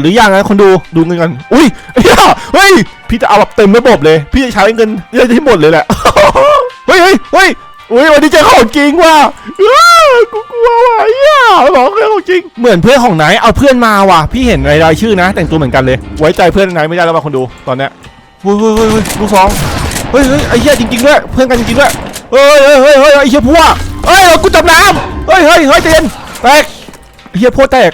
หรือยังนะคนดูดูเงินกันอุ้ยเหี้ยเฮ้ยพี่จะเอาแบบเต็มระบบเลย พี่จะใช้เงินเยอะที่หมดเลยแหละเฮ้ยเฮ้ยเฮ้ยอุ้ยวันนี้เจอของจริงว่ะกูกลัวว่ะเฮียบอกเพื่อของจริง เหมือนเพื่อนของไหนเอาเพื่อนมาว่ะ พี่เห็นรายชื่อนะ แต่งตัวเหมือนกันเลย ไว้ใจเพื่อนไหนไม่ได้แล้วว่ะคนดูตอนเนี้ยเฮ้ยเฮ้ยเฮ้ยลูกสองเฮ้ยเฮ้ยไอ้เหี้ยจริงๆด้วยเพื่อนกันจริงๆด้วยเฮ้ยเฮ้ยเฮ้ยเฮ้ยไอ้เหี้ยพัวเฮ้ยกูจับน้ำเฮ้ยเฮ้ยเฮ้ยใจเย็นแตกเหี้ยพัวแตก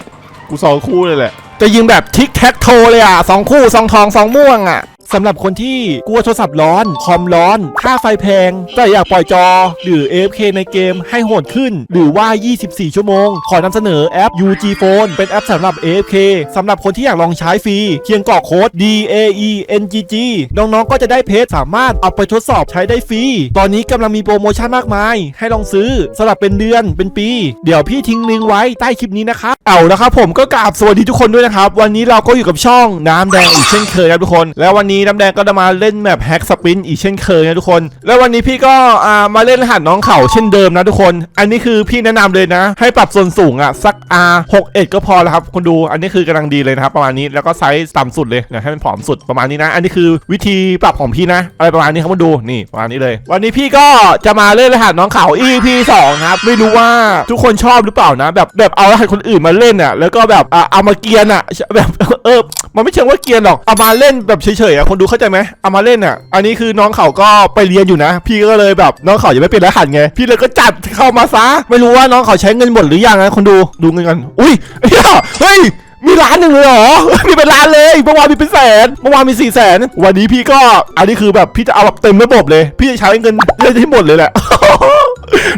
กูสองคู่เลยแหละ จะยิงแบบทิกแท็กโทเลยอะสองคู่สองทองสองม่วงอะ สำหรับคนที่กลัวโทรศัพท์ร้อน คอมร้อน ค่าไฟแพง แต่อยากปล่อยจอ หรือ AFK ในเกมให้โหดขึ้น หรือว่า 24 ชั่วโมง ขอนำเสนอแอป UG Phone เป็นแอปสำหรับ AFK สำหรับคนที่อยากลองใช้ฟรีเพียงกรอกโค้ด DAENGG น้องๆ ก็จะได้เพจสามารถเอาไปทดสอบใช้ได้ฟรี ตอนนี้กำลังมีโปรโมชั่นมากมาย ให้ลองซื้อสำหรับเป็นเดือนเป็นปี เดี๋ยวพี่ทิ้งลิงก์ไว้ใต้คลิปนี้นะครับเอาละครับผมก็กราบสวัสดีทุกคนด้วยนะครับ วันนี้เราก็อยู่กับช่องน้ำแดงอีกเช่นเคยครับทุกคน แล้ววันนี้น้ำแดงก็จะมาเล่นแมปแฮกสปินอีกเช่นเคยนะทุกคน แล้ววันนี้พี่ก็อ่ามาเล่นรหัสน้องเขาเช่นเดิมนะทุกคน อันนี้คือพี่แนะนำเลยนะ ให้ปรับส่วนสูงอะสัก R 6 1ก็พอแล้วครับคนดูอันนี้คือกำลังดีเลยนะครับประมาณนี้แล้วก็ไซส์ต่ำสุดเลยนะให้มันผอมสุดประมาณนี้นะ อันนี้คือวิธีปรับของพี่นะ อะไรประมาณนี้ครับมาดูนี่ประมาณนี้เลย วันนี้พี่ก็จะมาเล่นรหัสน้องเขา EP 2ครับไม่รู้ว่าทุกคนชอบหรือเปล่านะ แบบแบบเอารหัสคนอื่นมาเล่นอะแล้วก็แบบอะเอามาเกียนอะแบบเออมันไม่เชิงว่าเกียนหรอกเอามาเล่นแบบเฉยๆอ่ะคนดูเข้าใจไหมเอามาเล่นอะ อันนี้คือน้องเขาก็ไปเรียนอยู่นะ พี่ก็เลยแบบน้องเขายังไม่เป็นรหัสไง พี่เลยก็จัดเข้ามาซะ ไม่รู้ว่าน้องเขาใช้เงินหมดหรือยังนะคนดู ดูเงินกัน อุ้ยเฮ้ยเฮ้ยมีล้านหนึ่งเลยเหรอ มีเป็นล้านเลย เมื่อวานมีเป็นแสน เมื่อวานมีสี่แสน วันนี้พี่ก็ อันนี้คือแบบพี่จะเอาแบบเต็มระบบเลย พี่จะใช้เงินเยอะที่หมดเลยแหละ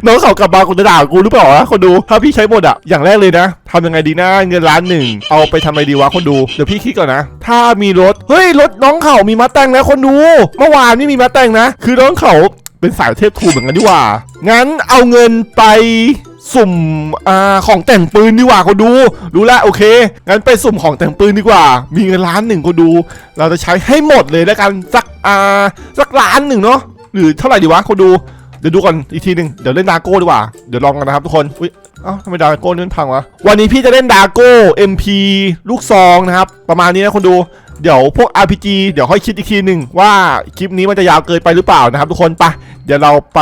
น้องเขากลับมากูจะด่ากูหรือเปล่าวะคนดู ถ้าพี่ใช้หมดอะอย่างแรกเลยนะทำยังไงดีนะเงินล้านหนึ่งเอาไปทำอะไรดีวะคนดูเดี๋ยวพี่คิดก่อนนะ ถ้ามีรถเฮ้ยรถน้องเขามีมาแต่งนะคนดู เมื่อวานนี่มีมาแต่งนะ คือน้องเขาเป็นสายเทพทูเหมือนกันดีกว่า งั้นเอาเงินไปสุ่มอ่าของแต่งปืนดีกว่าคนดู รู้แล้วโอเค งั้นไปสุ่มของแต่งปืนดีกว่า มีเงินล้านหนึ่งคนดู เราจะใช้ให้หมดเลยแล้วกันสักอ่าสักล้านหนึ่งเนาะหรือเท่าไหร่ดีวะคนดู เดี๋ยวดูก่อนอีกทีหนึ่งเดี๋ยวเล่นดาโก้ดีกว่า เดี๋ยวลองกันนะครับทุกคน อุ้ยเอ้าทำไมดาโก้นี่มันพังวะ วันนี้พี่จะเล่นดาโก้ MP ลูกซองนะครับ ประมาณนี้นะคนดู เดี๋ยวพวก RPG เดี๋ยวค่อยคิดอีกทีหนึ่งว่าคลิปนี้มันจะยาวเกินไปหรือเปล่านะครับ ทุกคนไป เดี๋ยวเราไป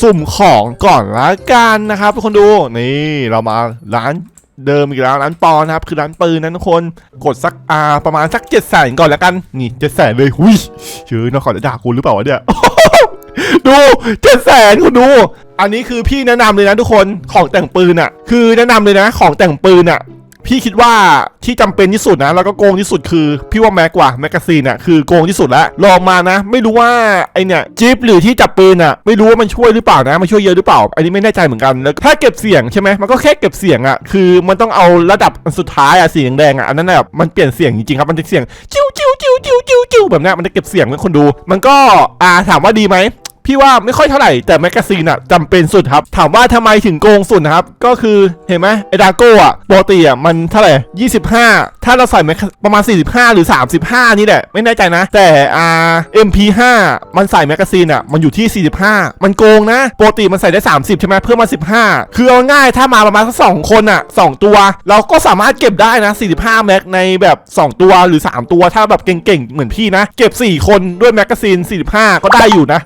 สุ่มของก่อนละกันนะครับ ทุกคนดู นี่เรามาร้านเดิมอีกแล้วร้านปอนะครับ คือร้านปืนนะทุกคนกดสักอาประมาณสักเจ็ดแสนก่อนละกัน นี่เจ็ดแสนเลยหุยเชื่อน้องขอจะด่ากูหรือเปล่าวะเนี่ย ดูเจ็ดแสนคุณดู อันนี้คือพี่แนะนำเลยนะทุกคนของแต่งปืนอะ คือแนะนำเลยนะของแต่งปืนอะ พี่คิดว่าที่จำเป็นที่สุดนะ แล้วก็โกงที่สุดคือ พี่ว่าแม็กกว่าแมกกาซีนอะคือโกงที่สุดแล้วลองมานะ ไม่รู้ว่าไอเนี่ยจิ๊บหรือที่จับปืนอะไม่รู้ว่ามันช่วยหรือเปล่านะมันช่วยเยอะหรือเปล่า อันนี้ไม่แน่ใจเหมือนกันแล้วถ้าเก็บเสียงใช่ไหมมันก็แค่เก็บเสียงอะคือมันต้องเอาระดับสุดท้ายอะสีแดงอะอันนั้นแบบมันเปลี่ยนเสียงจริงๆครับมันจะเสียงจิ้วจิ้วจิ้วจิ้วจิ้วจิ้วแบบนี้มันจะเก็บเสียงให้คนดู มันก็อ่าถามว่าดีไหม พี่ว่าไม่ค่อยเท่าไหร่แต่แมกกาซีนอะจำเป็นสุดครับ ถามว่าทำไมถึงโกงสุดนะครับ ก็คือเห็นไหมไอดาโก้อะปกติอะมันเท่าไหร่25ถ้าเราใส่แมกประมาณ 45 หรือ 35 นี่แหละ ไม่แน่ใจนะ แต่อ่า MP5 มันใส่แมกกาซีนอะมันอยู่ที่ 45 มันโกงนะปกติมันใส่ได้ 30 ใช่ไหมเพิ่มมา 15 คือเอาง่ายถ้ามาประมาณสักสองคนอะสองตัว เราก็สามารถเก็บได้นะ 45 แม็กในแบบ 2 ตัวหรือ 3 ตัวถ้าแบบเก่งๆ เหมือนพี่นะ เก็บ 4 คนด้วยแมกกาซีน 45 ก็ได้อยู่นะ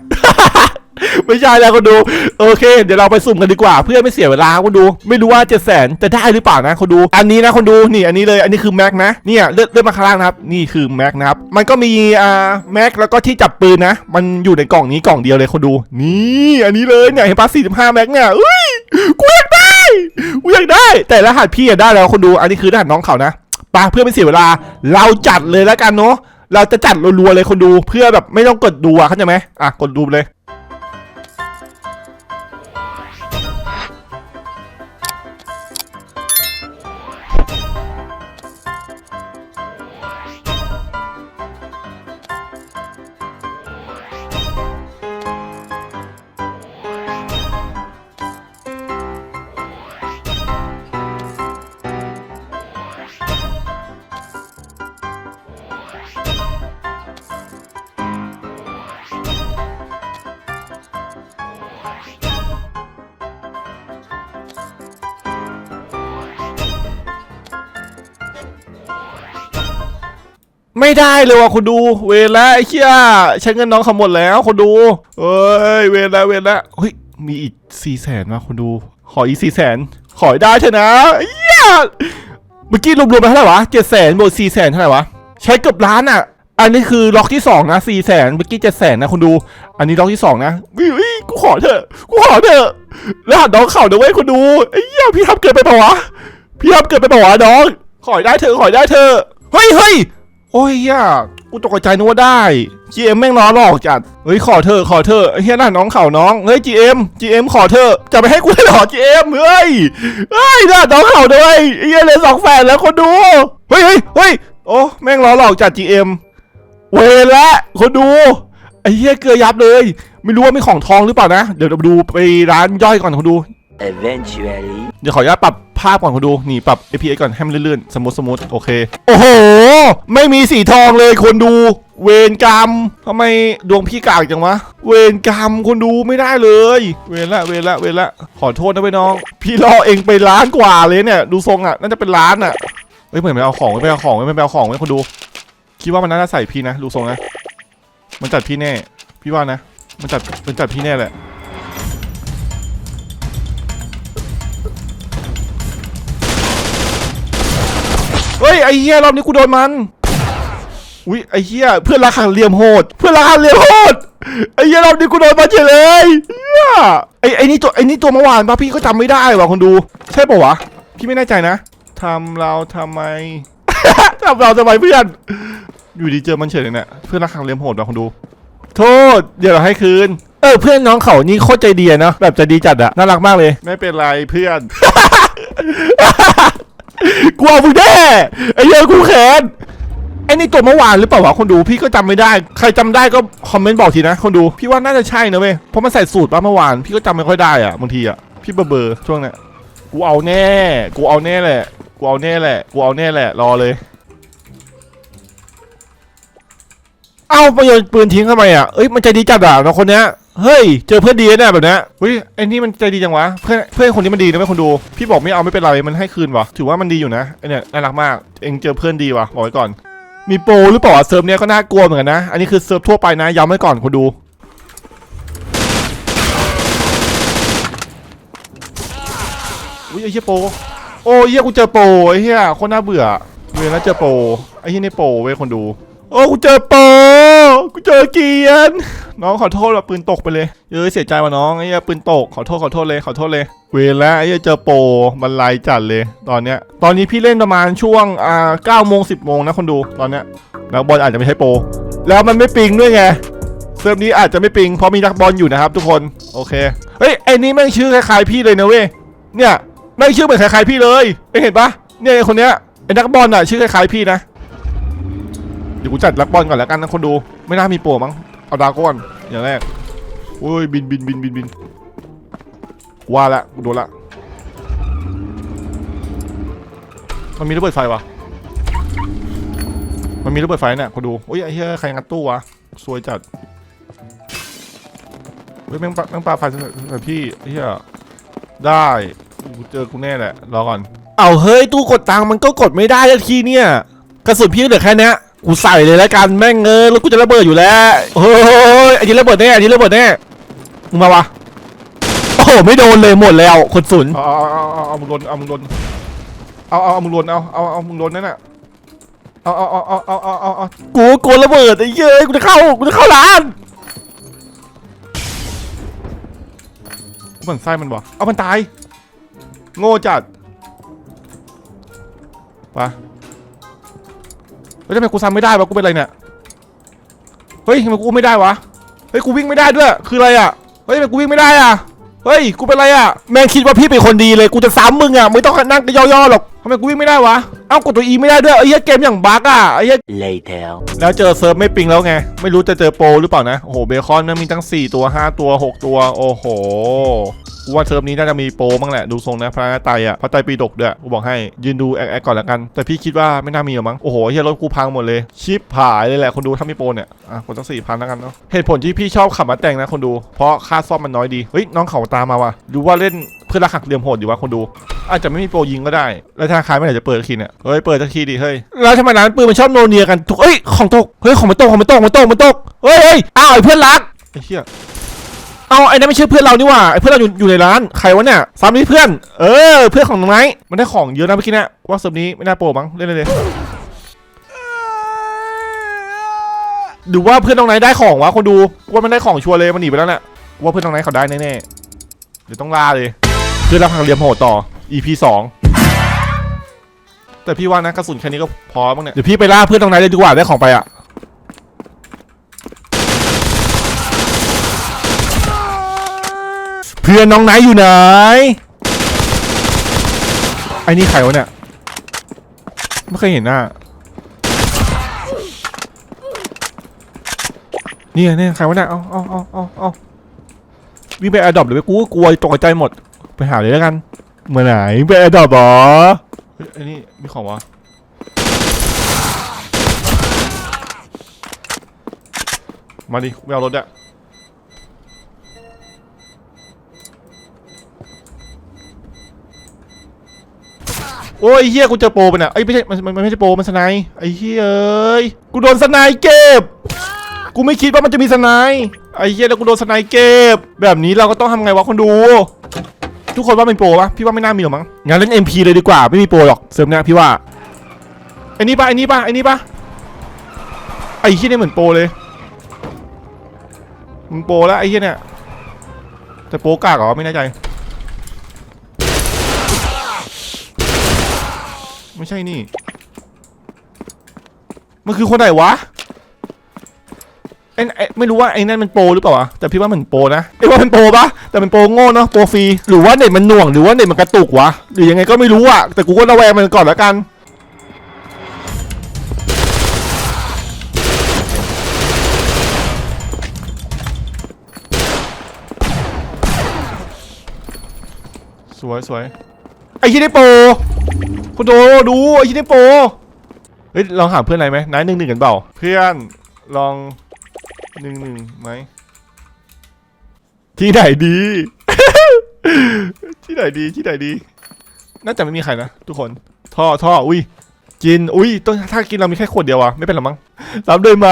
ไม่ใช่แล้วคนดู โอเค เดี๋ยวเราไปสุ่มกันดีกว่า เพื่อไม่เสียเวลาคนดู ไม่รู้ว่าเจ็ดแสนจะได้หรือเปล่านะคนดู อันนี้นะคนดูนี่อันนี้เลยอันนี้คือแม็กนะเนี่ยเลือกเลือกมาข้างล่างนะครับนี่คือแม็กนะครับมันก็มีอ่าแม็กแล้วก็ที่จับปืนนะ มันอยู่ในกล่องนี้กล่องเดียวเลยคนดู นี่อันนี้เลยเนี่ยเห็นปะ45แม็กเนี่ยเอ้ยกูอยากได้กูอยากได้ แต่รหัสพี่อะได้แล้วคนดู อันนี้คือรหัสน้องเขานะไปเพื่อไม่เสียเวลา เราจัดเลยแล้วกันเนาะเราจะจัดรัวๆเลยคนดูเพื่อแบบไม่ต้องกดดูอะเข้าใจไหมอะกดดูเลย ไม่ได้เลยว่ะคุณดู เวรแล้วไอ้เชี่ยใช้เงินน้องเขาหมดแล้วคุณดูเอ้ยเวรแล้วเวรแล้วเฮ้ยมีอีกสี่แสนมาคุณดู ขออีกสี่แสนขอได้เถอะนะเหี้ยเมื่อกี้รวมๆไปเท่าไหร่วะเจ็ดแสนบวกสี่แสนเท่าไหร่วะใช้เกือบล้านอะ อันนี้คือล็อกที่สองนะสี่แสนเมื่อกี้เจ็ดแสนนะคุณดู อันนี้ล็อกที่สองนะวิววิกูขอเถอะกูขอเถอะแล้วหันน้องเข่าเดี๋ยวเว้ยคุณดูไอ้เหี้ยพี่ทำเกินไปเปล่าวะพี่ทำเกินไปเปล่าวะน้อง ขอได้เถอะขอได้เถอะเฮ้ยเฮ้ย โอ้ยเฮียกูตกใจนึกว่าได้ GM แม่งล้อหลอกจัด เฮ้ยขอเธอขอเธอเฮียน่าน้องเข่าน้อง เฮ้ย GM GM ขอเธอจะไปให้กูได้หรอ GM เฮ้ย เฮ้ยน่าน้องเข่าด้วยเฮียเลยสองแฝดแล้วคนดู เฮ้ยเฮ้ยเฮ้ยโอ้แม่งล้อหลอกจัด GM เวรละคนดูไอ้เฮียเกลือยับเลย ไม่รู้ว่ามีของทองหรือเปล่านะ เดี๋ยวเราดูไปร้านย่อยก่อนคนดู Eventually. เดี๋ยวขออนุญาตปรับภาพก่อนคุณดู นี่ปรับ APS ก่อนให้มันลื่นๆ สมูทสมูทโอเค โอ้โห ไม่มีสีทองเลยคนดู เวรกรรมทำไมดวงพี่กากจังวะ เวรกรรมคนดูไม่ได้เลย เวรละเวรละเวรละ ขอโทษนะไปน้อง พี่รอเองไปล้านกว่าเลยเนี่ย ดูทรงอะ น่าจะเป็นล้านอะ เฮ้ยเหมือนไม่เอาของไม่เอาของไม่ไปเอาของไม่คนดู คิดว่ามันน่าจะใส่พี่นะ ดูทรงนะ มันจัดพี่แน่ พี่ว่านะ มันจัดมันจัดพี่แน่แหละ เฮ้ยไอ้เหี้ยรอบนี้กูโดนมันอุ้ยไอ้เหี้ยเพื่อนรักหักเหลี่ยมโหด เพื่อนรักหักเหลี่ยมโหดไอ้เหี้ยรอบนี้กูโดนมาเฉยเลยเหี้ยไอ้ไอ้นี่ตัวไอ้นี่ตัวเมื่อวานปะพี่ก็จำไม่ได้ว่ะคนดู ใช่ปะวะพี่ไม่แน่ใจนะทำเราทำไมทำเราทำไมเพื่อน อยู่ดีเจอมันเฉยเลยเนี่ยเพื่อนรักหักเหลี่ยมโหดว่ะคนดู โทษ เดี๋ยวเราให้คืนเออเพื่อนน้องเขานี่โคตรใจดีอะเนาะแบบใจดีจัดอะน่ารักมากเลย ไม่เป็นไรเพื่อน กูเอามึงแน่ไอ้เหี้ยกูแค้นไอ้นี่ตัวเมื่อวานหรือเปล่าวะคนดูพี่ก็จำไม่ได้ ใครจำได้ก็คอมเมนต์บอกทีนะ คนดูพี่ว่าน่าจะใช่นะเว้ยเพราะมันใส่สูตรป่ะเมื่อวานพี่ก็จำไม่ค่อยได้อะบางทีอะพี่เบอร์เบอร์ช่วงเนี้ยกูเอาแน่ กูเอาแน่แหละ กูเอาแน่แหละ กูเอาแน่แหละ รอเลย เอ้าไปโยนปืนทิ้งทำไมอะเอ้ยมันใจดีจัดอะน้องคนเนี้ย เฮ้ย เจอเพื่อนดีแน่แบบเนี้ยเฮ้ยไอ้นี่มันใจดีจังวะ เพื่อนเพื่อนคนนี้มันดีนะไม่คนดู พี่บอกไม่เอาไม่เป็นไร มันให้คืนวะถือว่ามันดีอยู่นะไอเนี่ยน่ารักมาก เองเจอเพื่อนดีวะบอกไว้ก่อน มีโปรหรือเปล่าเซิร์ฟเนี้ยก็น่ากลัวเหมือนกันนะ อันนี้คือเซิร์ฟทั่วไปนะ ย้ำไว้ก่อนคนดู อุ้ยไอ้เหี้ยโปรโอ้ยเหี้ยกูเจอโปรไอ้เหี้ยโคนน่าเบื่อเวลาเจอโปรไอ้เหี้ยนี่โปรเว้ยคนดู โอ้กูเจอโปรกูเจอเกียน น้องขอโทษว่าปืนตกไปเลยเอ้ยเสียใจว่ะน้องไอ้เหี้ยปืนตกขอโทษขอโทษเลยขอโทษเลย เวลาไอ้เหี้ยเจอโปมันไลจัดเลย ตอนเนี้ย ตอนนี้พี่เล่นประมาณช่วงอ่าเก้าโมงสิบโมงนะคนดูตอนเนี้ยนักบอลอาจจะไม่ใช่โปแล้วมันไม่ปิงด้วยไงเซิร์ฟนี้อาจจะไม่ปิงเพราะมีนักบอลอยู่นะครับทุกคนโอเคเฮ้ยไอ้นี่แม่งชื่อคล้ายๆพี่เลยนะเว้ยเนี่ยแม่งชื่อเหมือนคล้ายๆพี่เลยเอ้เห็นปะเนี่ยคนเนี้ยไอ้นักบอลอะชื่อคล้ายๆพี่นะ เดี๋ยวกูจัดลักบอลก่อนแล้วกันนะคนดู ไม่น่ามีโปรมั้ง เอาดาวก่อนอย่างแรกโอ้ยบินบินบินบินบินว่าละกูโดนละ มันมีระเบิดไฟวะมันมีระเบิดไฟเนี่ยคนดูโอ้ยไอ้เหี้ยใครงัดตู้วะสวยจัดเฮ้ยแม่งปลาแม่งปลาไฟใส่พี่เหี้ยได้กูเจอกูแน่แหละรอก่อน เอาเฮ้ยตู้กดตังค์มันก็กดไม่ได้ทีเนี่ย กระสุนพี่เหลือแค่เนี้ย กูใส่เลยแล้วกันแม่งเออแล้กูจะระเบิดอยู่แล้วเฮ้ยไอ้ที่ระเบิดแน่อันนี้ระเบิดแน่มึงมาวะโอ้โหไม่โดนเลยหมดแล้วคนสูนเอาเอาเอาเอามึงลนเอามึงลนเอาเอามึงลนเอาเอาเอามึงลนนั่นน่ะเอาเอาเอาเอาเอาเอาเอากูกลัระเบิดไอ้เย้ยกูจะเข้ากูจะเข้าร้านมันไส้มันบ่เอามันตาย โง่จัดไป เฮ้ยทำไมกูซ้ำไม่ได้วะกูเป็นอะไรเนี่ยเฮ้ยทำไมกูไม่ได้วะเฮ้ยกูวิ่งไม่ได้ด้วยคืออะไรอะเฮ้ยทำไมกูวิ่งไม่ได้อะเฮ้ยกูเป็นอะไรอะแม่งคิดว่าพี่เป็นคนดีเลยกูจะซ้ำมึงอะไม่ต้องนั่งย่อๆหรอกทำไมกูวิ่งไม่ได้วะเอ้ากดตัวอีไม่ได้ด้วยไอ้เหี้ยเกมอย่างบั๊กอะไอ้เหี้ย Later. แล้วเจอเซิร์ฟไม่ปิงแล้วไงไม่รู้จะเจอโปรหรือเปล่านะโอ้โหเบคอนมันมีตั้ง 4 ตัว 5 ตัว 6 ตัว โอ้โห กูว่าเทอมนี้น่าจะมีโปรบ้างแหละ ดูทรงนะ พระไตรอะ พระไตรปีดกด้วยกูบอกให้ ยืนดูแอคแอคก่อนละกัน แต่พี่คิดว่าไม่น่ามีหรอกมั้ง โอ้โหเฮียรถกูพังหมดเลย ชิปหายเลยแหละ คนดูถ้ามีโปรเนี่ย อะคนตั้งสี่พันแล้วกันเนาะ เหตุผลที่พี่ชอบขับมาแต่งนะคนดู เพราะค่าซ่อมมันน้อยดี เฮ้ยน้องเขาตามมาว่ะดูว่าเล่นเพื่อนรักหักเหลี่ยมโหดอยู่วะคนดู อาจจะไม่มีโปรยิงก็ได้ แล้วธนาคารไม่ไหนจะเปิดสักทีเนี่ย เฮ้ยเปิดสักทีดิเฮ้ย แล้วทำไมร้านปืนมันชอบโนเนียกันทุกเอ้ยของตก เฮ้ยของมันตกของมันตกมันตกมันตก เฮ้ยเฮ้ยอ้าวไอ้เพื่อนรักไอ้เหี้ย เอาไอ้นั่นไม่ใช่เพื่อนเรานี่หว่าไอ้เพื่อนเราอยู่อยู่ในร้านใครวะเนี่ยซ้ำนี่เพื่อน เออ เพื่อนของน้องไม้มันได้ของเยอะนะเมื่อกี้เนี่ยว่าเซิร์ฟนี้ไม่น่าโปรมั้งเล่นเลยเลยดูว่าเพื่อนน้องไนท์ได้ของวะคนดูว่ามันได้ของชัวร์เลยมันหนีไปแล้วแหละว่าเพื่อนน้องไนท์เขาได้แน่ๆเดี๋ยวต้องล่าเลยเพื่อนรับหักเหลี่ยมโหดต่อ EP สองแต่พี่ว่านะกระสุนแค่นี้ก็พอบ้างเนี่ยเดี๋ยวพี่ไปล่าเพื่อนตรงไหนเลยดีกว่าได้ของไปอะ พื่อนน้องไหนอยู่ไหน ไอ้นี่ใครวะเนี่ย ไม่เคยเห็นหน้า นี่เนี่ยใครวะเนี่ย เอาเอาเอาเอาเอาวิ่งไปแอร์ดอปหรือไปกูก็กลัวตกใจหมด ไปหาเลยแล้วกัน เมื่อไหนไปแอร์ดอปหรอไอ้นี่มีของวะมาดิไม่เอารถอะ โอ้ยเฮียกูเจอโปรไปเนี่ยไอ้ไม่ใช่มันมันไม่ใช่โปรมันสไนไอ้เฮียเอ้ยกูโดนสไนเก็บกูไม่คิดว่ามันจะมีสไนไอ้เหี้ยแล้วกูโดนสไนเก็บแบบนี้เราก็ต้องทำไงวะคนดู ทุกคนว่าเป็นโปรปะพี่ว่าไม่น่ามีหรอกมั้งงั้นเล่น MP เลยดีกว่าไม่มีโปรหรอกเสริมเนี่ยพี่ว่าไอ้นี่ปะไอ้นี่ปะไอ้นี่ปะไอ้เหี้ยเนี่ยเหมือนโปรเลยมึงโปรแล้วไอ้เหี้ยเนี่ยแต่โปรกากเหรอไม่แน่ใจ ไม่ใช่นี่ มันคือคนไหนวะไอ้ไอ้ไม่รู้ว่าไอ้นั่นมันโปรหรือเปล่าวะแต่พี่ว่ามันโปรนะไอ้ว่ามันโปรปะแต่มันโปรโง่เนาะโปรฟรีหรือว่าเน็ตมันหน่วงหรือว่าเน็ตมันกระตุกวะหรือยังไงก็ไม่รู้อะแต่กูก็ระแวงมันก่อนแล้วกันสวยสวยไอ้ที่ได้โปร คุณโดดูไอ้ที่ได้โปเฮ้ยลองหาเพื่อนอะไรไหมนายหนึ่งหนึ่งกันเปล่า เพื่อนลองหนึ่งหนึ่งไหมที่ไหนดี ที่ไหนดีที่ไหนดี น่าจะไม่มีใครนะทุกคน ท่อท่ออุ้ยกินอุ้ยต้องถ้ากินเรามีแค่ขวดเดียวอะไม่เป็นหรอมั้งรับด้วยไหม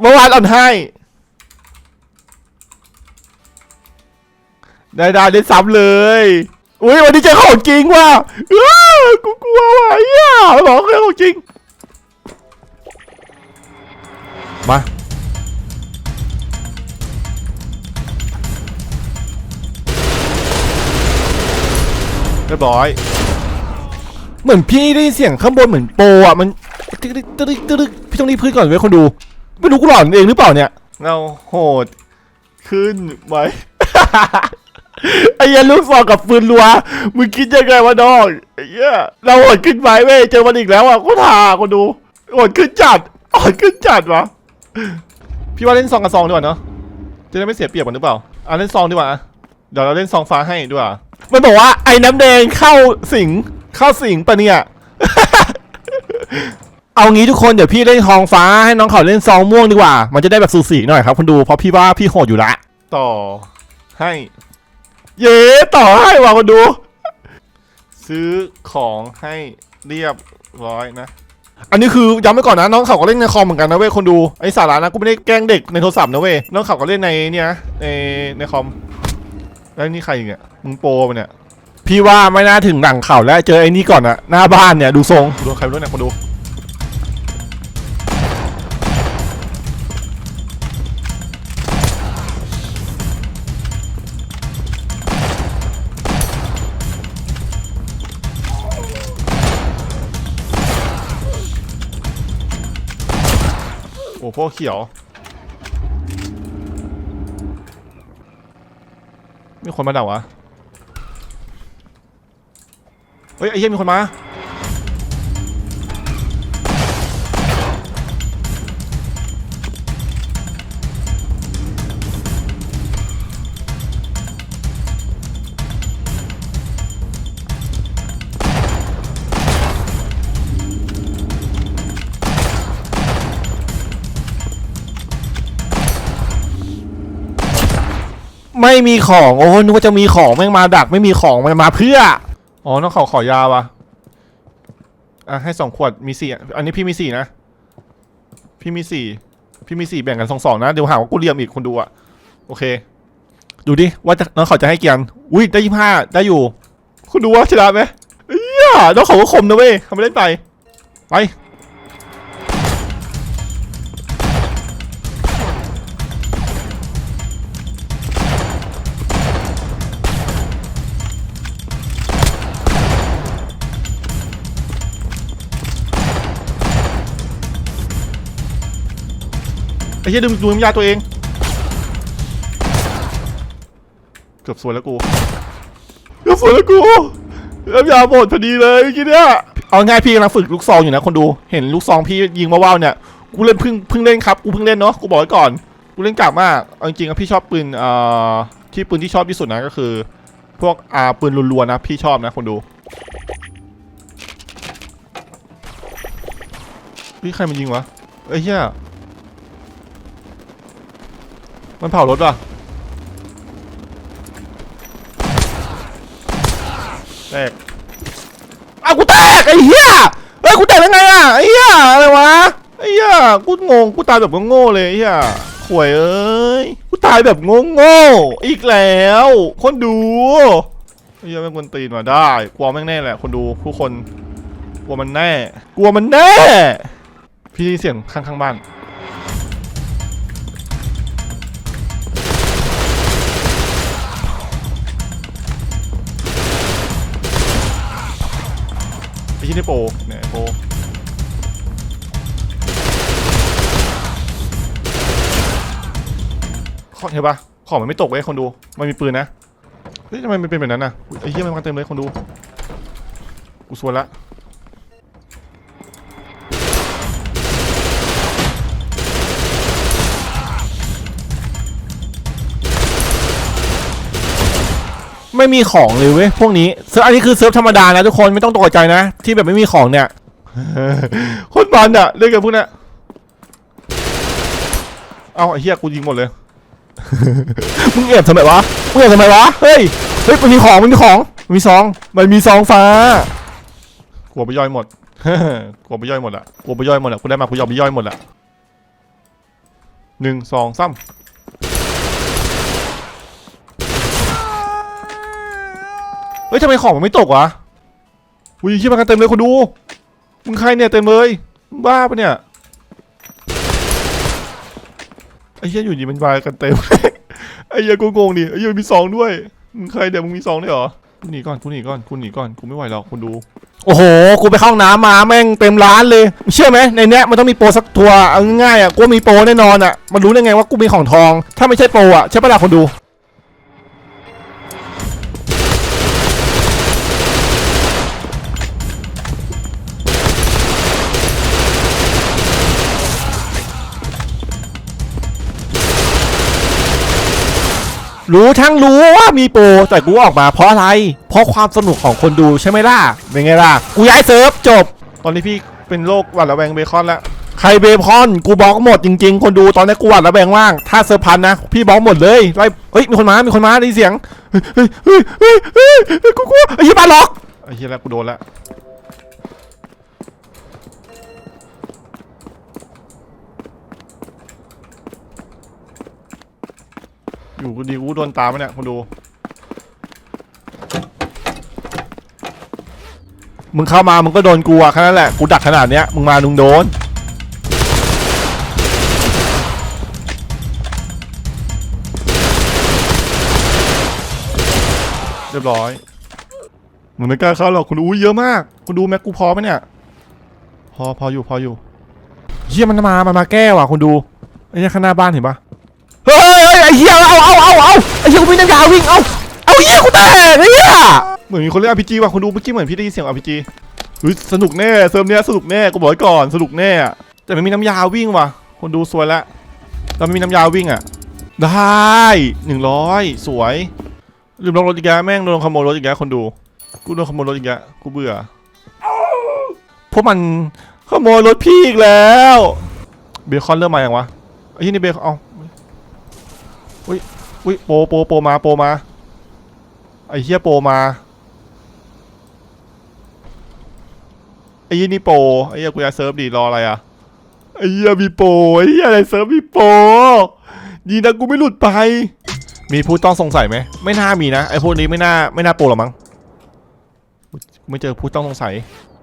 เมื่อวานอ่อนให้ได้ได้ได้ซ้ำเลย อุ้ยวันนี้เจอของจริงว่ะกูกลัวว่ะไอ้เหี้ยบอกเลยของจริง มา เรียบร้อย เหมือนพี่ได้ยินเสียงข้างบนเหมือนโปรอะมันตึ๊กตึ๊กตึ๊กตึ๊กพี่ต้องรีบพื้นก่อนไว้ยคนดู ไม่รู้กูหลอนเองหรือเปล่าเนี่ย เราโหดขึ้นไหม ไอ้เหี้ยันลูกซองกับปืนรัว มึงคิดยังไงวะน้องไอ้เหี้ยเราโหดขึ้นไหมเว้ยเจอมันอีกแล้วอะกูทาคนดูโหดขึ้นจัดโหดขึ้นจัดวะพี่ว่าเล่นซองกับซองดีกว่าเนาะจะได้ไม่เสียเปรียบกันหรือเปล่าอะเล่นซองดีกว่าเดี๋ยวเราเล่นซองฟ้าให้ดีกว่ามันบอกว่าไอ้น้ำแดงเข้าสิงเข้าสิงปะเนี่ย เอางี้ทุกคนเดี๋ยวพี่เล่นทองฟ้าให้น้องเขาเล่นซองม่วงดีกว่า มันจะได้แบบสูสีหน่อยครับคุณดูเพราะพี่ว่าพี่โหดอยู่ละ ต่อให้ เย้ต่อให้ว่ะคุณดู ซื้อของให้เรียบร้อยนะ อันนี้คือย้ำไว้ก่อนนะน้องเขาก็เล่นในคอมเหมือนกันนะเว้ยคนดูไอ้สาระนะกูไม่ได้แกล้งเด็กในโทรศัพท์นะเว้ยน้องเขาก็เล่นในเนี่ยนะในในคอมแล้วนี่ใครอีกเนี่ยมึงโปรปะเนี่ยพี่ว่าไม่น่าถึงหนังข่าวแล้วเจอไอ้นี่ก่อนอะหน้าบ้านเนี่ยดูทรงดูใครรู้เนี่ยคนดู พวกเขียว มีคนมาเดาวะ เฮ้ยไอ้เหี้ยมีคนมา ไม่มีของ โอ้นึกว่าจะมีของแม่งมาดัก ไม่มีของมันมาเพื่อ อ๋อต้องขอขอยาวะอะให้สองขวดมีสี่อันนี้พี่มีสี่นะ พี่มีสี่พี่มีสี่แบ่งกันสองสองนะ เดี๋ยวหาว่ากูเรียมอีกคนดูอะโอเค ดูดิ ว่าจะน้องเขาจะให้เกียร์อุ้ยได้ยี่ห้าได้อยู่ คุณดูว่าชนะไหมเอ้ยน้องเขาก็คมนะเว้ยทำไม่เล่นไป ไป ไอ้เหี้ยดึงดูน้ำยาตัวเอง เกือบสวยแล้วกูเกือบสวยแล้วกูน้ำยาหมดพอดีเลยเมื่อกี้เนี่ยเอาง่ายพี่กำลังฝึกลูกซองอยู่นะคนดูเห็นลูกซองพี่ยิงว้าวเนี่ยกูเล่นเพิ่งเพิ่งเล่นครับกูเพิ่งเล่นเนาะกูบอกไว้ก่อนกูเล่นกากมากเอาจริงๆอะพี่ชอบปืนเอ่อที่ปืนที่ชอบที่สุดนะก็คือ พวกอาปืนรัวๆนะพี่ชอบนะคนดูพี่ใครมันยิงวะเอ้ยเหี้ย มันเผารถว่ะแตกอ้าวกูแตกไอ้เหี้ยเฮ้ยกูแตกได้ไงอะไอ้เหี้ยอะไรวะไอ้เหี้ยกูงงกูตายแบบโง่ๆเลยไอ้เหี้ยข่วยเอ้ยกูตายแบบโง่ๆอีกแล้ว คนดูไอ้เหี้ยแม่งกวนตีนมาได้กลัวแม่งแน่แหละ คนดูทุกคนกลัวมันแน่ กลัวมันแน่ พี่ได้ยินเสียงข้างๆบ้าน ที่นี่โปรเนี่ยโปรข้อเห็นปะของมันไม่ตกเว้ยคนดู มันมีปืนนะ เฮ้ยทำไมมันเป็นแบบนั้นน่ะไอ้เหี้ยมันมาเต็มเลยคนดู กูสวนละ ไม่มีของเลยเว้ยพวกนี้เซิร์ฟอันนี้คือเซิร์ฟธรรมดานะทุกคนไม่ต้องตกใจนะ ที่แบบไม่มีของเนี่ยโคตรมันอะเล่นกับพวกนี้เอาไอ้เหี้ยกูยิงหมดเลย มึงเอบทำไมวะ มึงเอบทำไมวะ เฮ้ย เฮ้ย มันมีของ มันมีของ มันมีซอง มันมีซองฟ้ากลัวไปย่อยหมดกลัวไปย่อยหมดอะกลัวไปย่อยหมดอะกูได้มากูยอมไปย่อยหมดอะหนึ่งสองสาม ฮ้ยทำไมของมันไม่ตกวะอุ้ยขี้มากันเต็มเลยคนดู มึงใครเนี่ยเต็มเลยมึงบ้าปะเนี่ย ไอ้เหี้ยอยู่ดีมันมากันเต็ม ไอ้เหี้ยกูงงดิไอ้เหี้ยมีสองด้วย มึงใครเดี๋ยวมึงมีสองด้วยเหรอกูหนีก่อนกูหนีก่อนกูหนีก่อนกูไม่ไหวแล้วคุณดู โอ้โห กูไปเข้าห้องน้ำมาแม่งเต็มร้านเลย เชื่อไหมในเนี้ยมันต้องมีโปรสักทัวร์เอาง่ายๆอะ กูว่ามีโปรแน่นอนอะ มันรู้ได้ไงว่ากูมีของทอง ถ้าไม่ใช่โปรอะใช่ปะล่ะคนดู รู้ทั้งรู้ว่ามีโปรแต่กูออกมาเพราะอะไร เพราะความสนุกของคนดูใช่ไหมล่ะ เป็นไงล่ะ กูย้ายเซิร์ฟจบ ตอนนี้พี่เป็นโรคหวัดระแวงเบคอนแล้ว ใครเบคอน กูบล็อกหมดจริง ๆ คนดูตอนนี้กูหวัดระแวงว่าง ถ้าเซิร์ฟพันนะ พี่บล็อกหมดเลยไล่เฮ้ย มีคนมา มีคนมาได้ยินเสียงเฮ้ยเฮ้ย เฮ้ย เฮ้ย เฮ้ย กูกลัวไอ้เหี้ยบ้านล็อกไอ้เหี้ยแล้วกูโดนแล้ว อยู่กูดีกูโดนตามมเนี่ยคนดู มึงเข้ามามึงก็โดนกูอะแค่นั้นแหละ กูดักขนาดเนี้ย มึงมามึงโดน เรียบร้อย มึงไม่กล้าเข้าหรอกคุณอุ้ยเยอะมาก คุณดูแม็กกูพอไหมเนี่ย พอพออยู่พออยู่เฮียมันมา มันมาแก้ว่ะคุณดูไอ้เนี่ยข้างหน้าบ้านเห็นปะ เฮ้ยเฮ้ยไอ้เหี้ยเอาเอาเอาเอาไอ้เหี้ยกูวิ่งน้ำยาวิ่งเอาเอาเหี้ยกูแตกไอ้เหี้ยเหมือนมีคนเล่น RPG ว่ะคุณดูเมื่อกี้เหมือนพี่ได้ยินเสียง RPG เฮ้ยสนุกแน่เซิร์ฟเนี้ยสนุกแน่กูบอกไว้ก่อนสนุกแน่แต่ไม่มีน้ำยาวิ่งว่ะ คนดูสวยละเราไม่มีน้ำยาวิ่งอะ ได้หนึ่งร้อยสวยลืมลงรถอีกแล้วแม่งโดนขโมยรถอีกแล้วคนดู กูโดนขโมยรถอีกแล้วกูเบื่อพวกมันขโมยรถพี่อีกแล้ว เบคอนเริ่มมาอย่างวะไอ้ที่นี่เบคอนเอา อุ้ยโปรโปรโปรมาโปรมาไอ้เหี้ยโปรมาไอ้ยี่นี่โปรไอ้เหี้ยกูจะเซิร์ฟดีรออะไรอะไอ้เหี้ยมีโปรไอ้เหี้ยอะไรเซิร์ฟมีโปรดีนะกูไม่หลุดไป มีผู้ต้องสงสัยไหมไม่น่ามีนะไอ้พวกนี้ไม่น่าไม่น่าโปรหรอกมั้งไม่เจอผู้ต้องสงสัย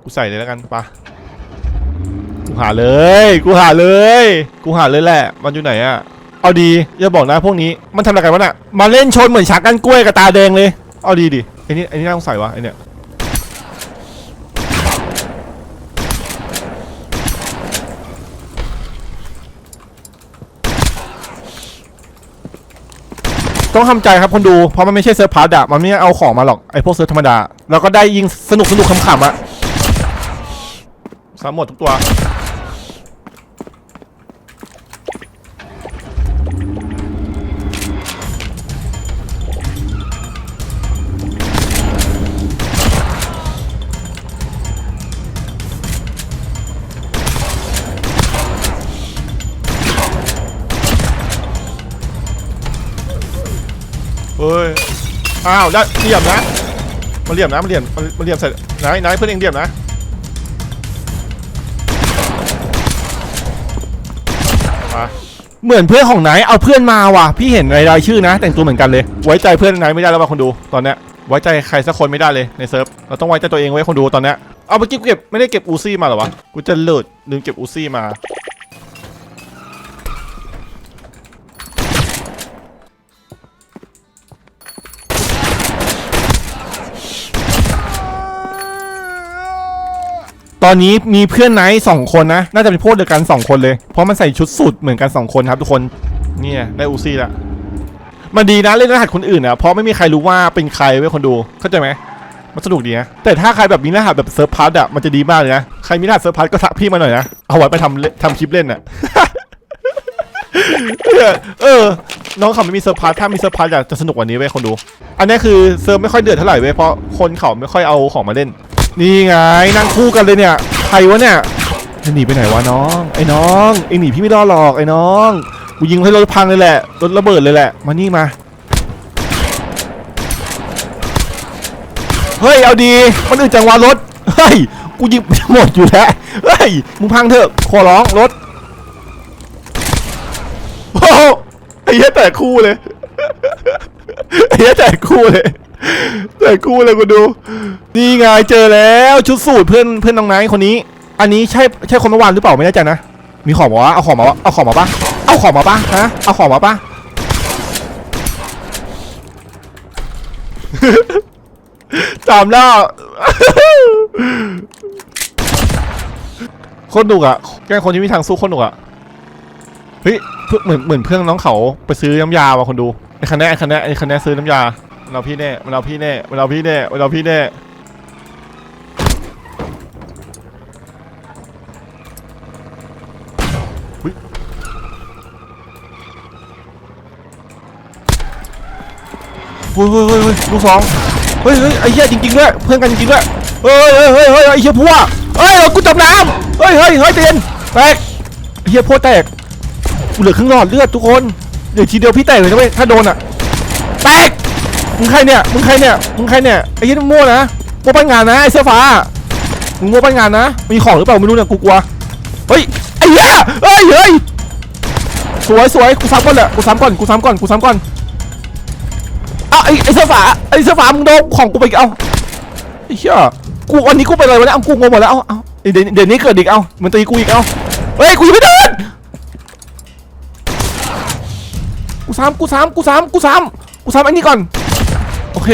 กูใส่เลยแล้วกันปะกูหาเลย กูหาเลย กูหาเลยแหละ มันอยู่ไหนอะ เอาดีอย่าบอกนะพวกนี้มันทำอะไรกันวะน่ะมาเล่นชนเหมือนฉากกันกล้วยกับตาแดงเลย เอาดีดิไอ้นี่ไอ้นี่น่าสงสัยวะไอ้เนี่ยต้องทำใจครับคนดูเพราะมันไม่ใช่เซิร์ฟพาร์ตอะมันไม่ได้เอาของมาหรอกไอ้พวกเซิร์ฟธรรมดา แล้วก็ได้ยิงสนุกสนุกขำๆอะสามหมดทุกตัว เฮ้ย อ้าวได้เหลี่ยมนะมาเหลี่ยมนะมาเหลี่ยมมามาเหลี่ยมใส่นายนเพื่อนเองเหลี่ยมนะ มาเหมือนเพื่อนของนายเอาเพื่อนมาว่ะ พี่เห็นในรายชื่อนะ แต่งตัวเหมือนกันเลย ไว้ใจเพื่อนนายไม่ได้แล้วว่ะคนดูตอนเนี้ยไว้ใจใครสักคนไม่ได้เลยในเซิร์ฟเราต้องไว้ใจตัวเองไว้คนดูตอนเนี้ยเอาเมื่อกี้เก็บไม่ได้เก็บอูซี่มาหรอวะกูจะเลิศลืมเก็บอูซี่มา ตอนนี้มีเพื่อนไนท์สองคนนะ น่าจะเป็นพวกเดียวกันสองคนเลย เพราะมันใส่ชุดสูทเหมือนกันสองคนครับทุกคน เนี่ยได้อูซี่ละมันดีนะเล่นรหัสคนอื่นนะเพราะไม่มีใครรู้ว่าเป็นใครเว้ยคนดู เข้าใจไหมมันสนุกดีนะ แต่ถ้าใครแบบมีรหัสแบบเซิร์ฟพาร์ตอะมันจะดีมากเลยนะ ใครมีรหัสเซิร์ฟพาร์ตก็ทักพี่มาหน่อยนะ เอาไว้ไปทำเลทำคลิปเล่นอะเออ น้องเขาไม่มีเซิร์ฟพาร์ทถ้ามีเซิร์ฟพาร์ทจะสนุกกว่านี้เว้ยคนดู อันนี้คือเซิร์ฟไม่ค่อยเดือดเท่าไหร่เว้ยเพราะคนเขาไม่ค่อยเอาของมาเล่น นี่ไงนั่งคู่กันเลยเนี่ยใครวะเนี่ยหนีไปไหนวะน้อง ไอ้น้องไอ้หนีพี่ไม่รอดหรอกไอ้น้องกูยิงให้รถพังเลยแหละรถระเบิดเลยแหละมานี่มาเฮ้ยเอาดีมันอื่นจังหวะรถเฮ้ยกูยิงหมดอยู่แล้วเฮ้ยมึงพังเถอะขอร้องรถโอ้ไอ้เหี้ยแต่คู่เลย ไอ้เหี้ยแต่คู่เลยแต่คู่เลยกูดูนี่ไงเจอแล้วชุดสูตรเพื่อนเพื่อนน้องไนท์คนนี้ อันนี้ใช่ใช่คนเมื่อวานหรือเปล่าไม่แน่ใจนะมีของมาวะเอาของมาวะเอาของมาปะเอาของมาปะฮะเอาของมาปะ ตามล่า โคตรหนุกอะแกล้งคนที่มีทางสู้โคตรหนุกอะเฮ้ยเพื่อนเหมือนเหมือนเพื่อนน้องเขาไปซื้อน้ำยาว่ะคนดู ไอ้คันนี้ไอ้คันนี้ไอ้คันนี้ซื้อน้ำยามันเอาพี่แน่มันเอาพี่แน่มันเอาพี่แน่มันเอาพี่แน่เฮ้ยเฮ้ยเฮ้ยลูกสองเฮ้ยเฮ้ยไอ้เหี้ยจริงๆด้วยเพื่อนกันจริงๆด้วยเฮ้ยเฮ้ยเฮ้ยเฮ้ยไอ้เหี้ยพัวเฮ้ยกูจมน้ำเฮ้ยเฮ้ยเฮ้ยเตียนแตกไอ้เหี้ยพัวแตกกูเหลือครึ่งหลอดเลือดทุกคน ดี๋ยวทีเดียวพี่แตกเลยนะเว้ยถ้าโดนอะแตกมึงใครเนี่ยมึงใครเนี่ยมึงใครเนี่ยไอ้ยี่มั่วนะมั่วปั้นงานนะไอ้เสื้อฟ้ามึงมั่วปั้นงานนะมีของหรือเปล่าไม่รู้เนี่ยกูกลัวเฮ้ยไอ้เหี้ยเฮ้ยเฮ้ยสวยสวยกูซ้ำก่อนแหละกูซ้ำก่อนกูซ้ำก่อนกูซ้ำก่อนอ้าไอ้ไอ้เสื้อฟ้าไอ้เสื้อฟ้ามึงโดนของกูไปเอ้าไอ้เหี้ยกูวันนี้กูไปเลยวะเนี่ยเอากูงงหมดแล้วเอ้าเอาเดี๋ยวเดี๋ยวนี้เกิดอีกเอ้ามันตีกูอีกเอ้าเฮ้ยกูยังไม่เดิ นกูซ้ำกูซ้ำกูซ้ำกูซ้ำกูซ้ำไอ้นี่ก่อน โอเค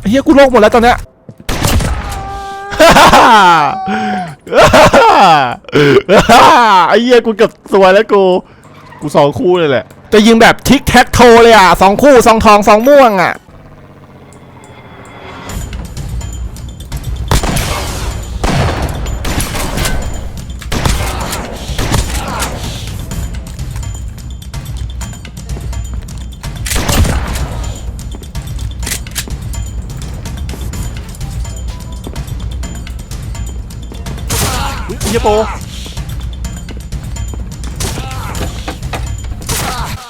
ไอ้เหี้ยกูโลกหมดแล้วตอนเนี้ยไอ้เหี้ยกูเกือบสวยแล้วกูกูสองคู่เลยแหละ จะยิงแบบทิกแท็กโทเลยอะสองคู่สองทองสองม่วงอะ ยโป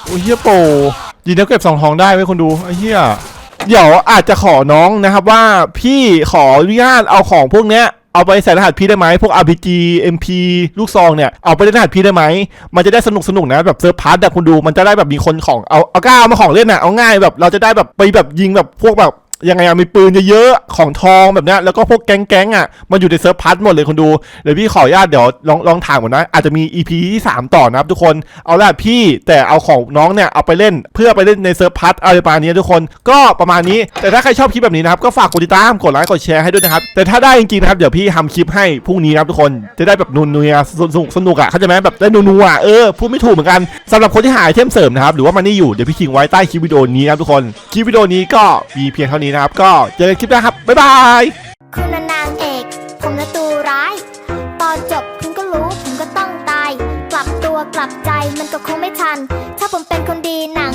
โอ้ยเหี้ยโปยินดีเก็บสองทองได้ไว้คนดูไอ้เหี้ยเดี๋ยวอาจจะขอน้องนะครับว่าพี่ขออนุญาตเอาของพวกเนี้ยเอาไปใส่รหัสพี่ได้ไหมพวก RPG MP ลูกซองเนี่ยเอาไปเล่นรหัสพี่ได้ไหมมันจะได้สนุกสนุกนะแบบเซิร์ฟพาร์ทแบบคุณดูมันจะได้แบบมีคนของเอาเอาก้าเอามาของเล่นน่ะเอาง่ายแบบเราจะได้แบบไปแบบยิงแบบพวกแบบ ยังไงอะมีปืนเยอะๆของทองแบบเนี้ยแล้วก็พวกแก๊งๆอะมันอยู่ในเซิร์ฟพาร์ทหมดเลยคุณดูเดี๋ยวพี่ขออนุญาตเดี๋ยวลองลองถามก่อนนะอาจจะมี EP ที่สามต่อนะครับทุกคนเอาละพี่แต่เอาของน้องเนี่ยเอาไปเล่นเพื่อไปเล่นในเซิร์ฟพาร์ทอะไรประมาณนี้ทุกคนก็ประมาณนี้ แต่ถ้าใครชอบคลิปแบบนี้นะครับก็ฝากกดติดตามกดไลค์กดแชร์ให้ด้วยนะครับแต่ถ้าได้จริงๆนะครับเดี๋ยวพี่ทำคลิปให้พรุ่งนี้นะครับทุกคนจะได้แบบนุนๆอะสนุกสนุกอะเข้าใจไหมแบบได้นัวๆอะเออพูดไม่ถูกเหมือนกันสำหรับคนที่หาไอเทมเสริมนะครับหรือว่ามันนี่อยู่เดี๋ยวพี่ทิ้งไว้ใต้คลิปวิดีโอนี้นะครับทุกคนคลิปวิดีโอนี้ก็มีเพียงเท่านี้ี้นะครับ ก็เจอกันคลิปหน้าครับ บ๊ายบายคุณนางเอก ผมนะตูร้าย ตอนจบคุณก็รู้ผมก็ต้องตาย กลับตัวกลับใจมันก็คงไม่ทัน ถ้าผมเป็นคนดีหนัง